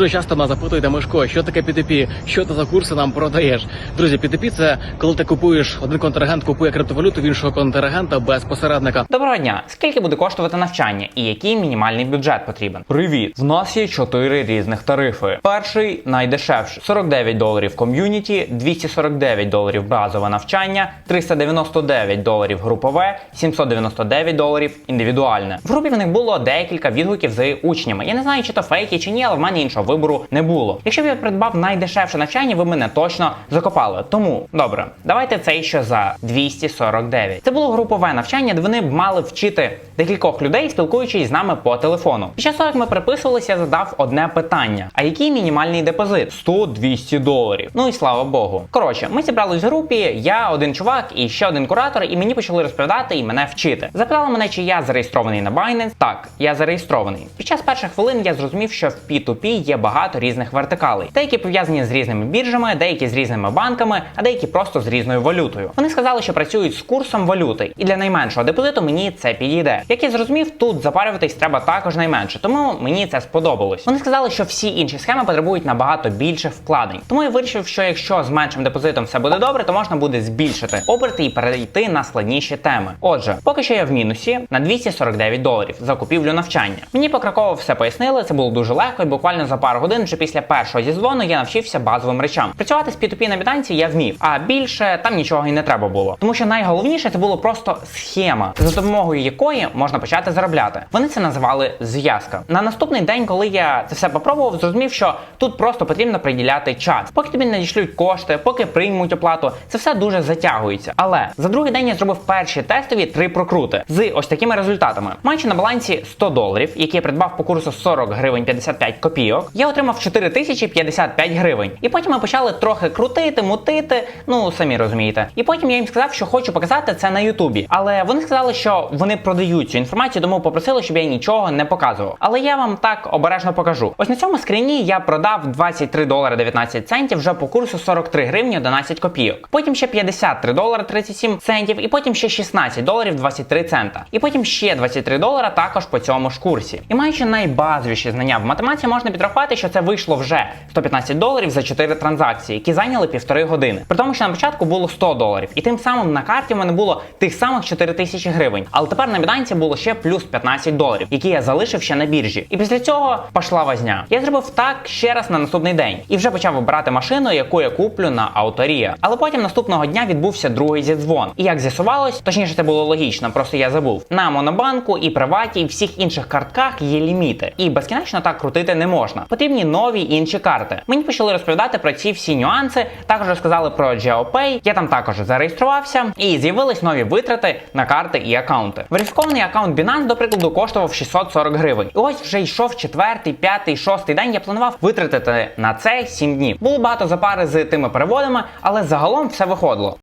Дуже часто мене запитують, Мишко, що таке P2P, що ти за курси нам продаєш. Друзі, P2P – це коли ти купуєш один контрагент купує криптовалюту в іншого контрагента без посередника. Доброго дня! Скільки буде коштувати навчання і який мінімальний бюджет потрібен? Привіт! В нас є чотири різних тарифи. Перший найдешевший 49 доларів ком'юніті, 249 доларів базове навчання, 399 доларів групове, 799 доларів індивідуальне. В групі в них було декілька відгуків з учнями. Я не знаю, чи то фейки, чи ні, але в мене іншого вибору не було. Якщо б я придбав найдешевше навчання, ви мене точно закопали. Тому добре, давайте цей ще за 249. Це було групове навчання, де вони б мали вчити декількох людей, спілкуючись з нами по телефону. Під час того, як ми переписувалися, я задав одне питання: а який мінімальний депозит? 100-200 доларів. Ну і слава Богу. Коротше, ми зібрались в групі, я один чувак і ще один куратор, і мені почали розповідати і мене вчити. Запитали мене, чи я зареєстрований на Binance. Так, я зареєстрований. Під час перших хвилин я зрозумів, що в P2P є багато різних вертикалей. Деякі пов'язані з різними біржами, деякі з різними банками, а деякі просто з різною валютою. Вони сказали, що працюють з курсом валюти, і для найменшого депозиту мені це підійде. Як я зрозумів, тут запарюватись треба також найменше, тому мені це сподобалось. Вони сказали, що всі інші схеми потребують набагато більших вкладень. Тому я вирішив, що якщо з меншим депозитом все буде добре, то можна буде збільшити оберти і перейти на складніші теми. Отже, поки що я в мінусі на 249 доларів за купівлю навчання. Мені покроково все пояснили, це було дуже легко, і буквально за пару годин вже після першого зізвону я навчився базовим речам. Працювати з P2P на бітанці я вмів, а більше там нічого і не треба було. Тому що найголовніше це було просто схема, за допомогою якої можна почати заробляти. Вони це називали зв'язка. На наступний день, коли я це все попробував, зрозумів, що тут просто потрібно приділяти час. Поки тобі надішлють кошти, поки приймуть оплату, це все дуже затягується. Але за другий день я зробив перші тестові три прокрути з ось такими результатами. Маючи на балансі 100 доларів, які я придбав по курсу 40 гривень 55 копійок, я отримав 4055 гривень. І потім ми почали трохи крутити, мутити. Ну самі розумієте. І потім я їм сказав, що хочу показати це на Ютубі. Але вони сказали, що вони продають цю інформацію, тому попросили, щоб я нічого не показував. Але я вам так обережно покажу. Ось на цьому скріні я продав 23 долари 19 центів вже по курсу 43 гривні 11 копійок. Потім ще 53 долари 37 центів, і потім ще 16 доларів 23 цента. І потім ще 23 долара також по цьому ж курсі. І маючи найбазовіші знання в математиці, можна підрахувати, що це вийшло вже 115 доларів за 4 транзакції, які зайняли півтори години. При тому, що на початку було 100 доларів, і тим самим на карті в мене було тих самих 4 тисячі гривень. Але тепер на біданці було ще плюс 15 доларів, які я залишив ще на біржі. І після цього пішла возня. Я зробив так ще раз на наступний день і вже почав обирати машину, яку я куплю на авторія. Але потім наступного дня відбувся другий зідзвон. І як з'ясувалось, точніше це було логічно, просто я забув. На монобанку і приваті, і всіх інших картках є ліміти. І безкінечно так крутити не можна. Потрібні нові інші карти. Мені почали розповідати про ці всі нюанси. Також розказали про GeoPay. Я там також зареєструвався, і з'явились нові витрати на карти і акаунти. Верифікований акаунт Binance, до прикладу, коштував 640 гривень. І ось вже йшов четвертий, п'ятий, шостий день. Я планував витратити на це 7 днів. Було багато запари з тими переводами, але загалом все виходило.